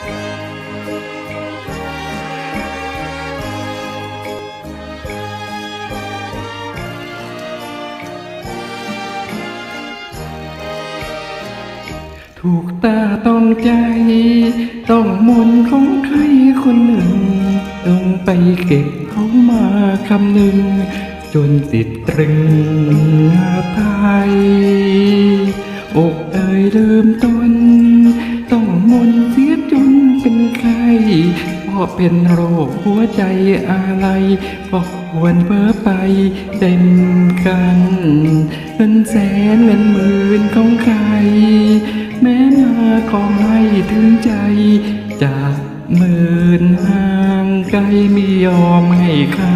ถูกตาต้องใจ ต้องมนของใครคนหนึ่ง ต้องไปเก็บเขามาคำหนึ่ง จนติดตรึงหาตายอกเอ่ยลืมตน ต้องมนเสีย เป็นไข้พราะเป็นโรคหัวใจอะไรเพราะควรเพ้อไปเต็มกันเงินแสนเงินหมื่นของใคร แม้มาก็ไม่ถึงใจจากหมื่นห่างไกลไม่ยอมให้ใคร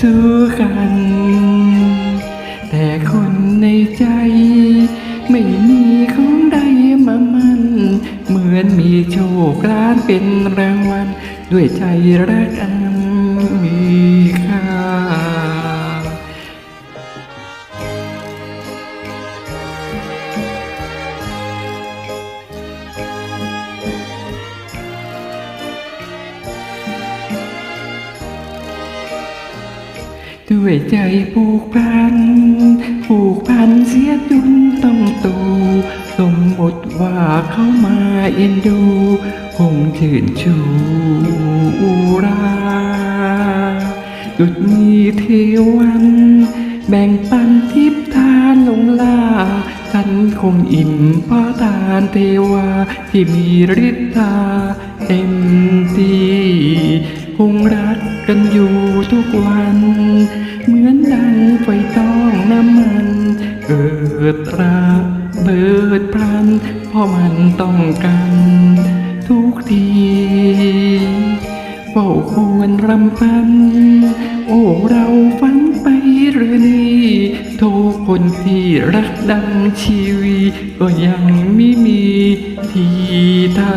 ซื้อกัน แต่คนในใจ ไม่มีของใดมา เหมือนมีโชคล้านเป็นรางวัล ด้วยใจรักอันมีค่าด้วยใจผูกพัน ผูกพันเสียจนต้องตูสมมติว่าเขามาเอ็นดูคงชื่นชูราดุดมีเทวัน แบ่งปันทิพทานลงลาฉันคงอิ่มเพราะทานเทวา ที่มีฤทธาเต็มที่คงรักกันอยู่ทุกวัน เหมือนดังไฟต้องน้ำมัน เกิดรา เบิดพลัน เพราะมันต้องกันทุกทีเฝ้าควรรำพัน โอ้เราฝันไปหรือนี่ทุกคนที่รักดังชีวีก็ยังไม่มีทีทา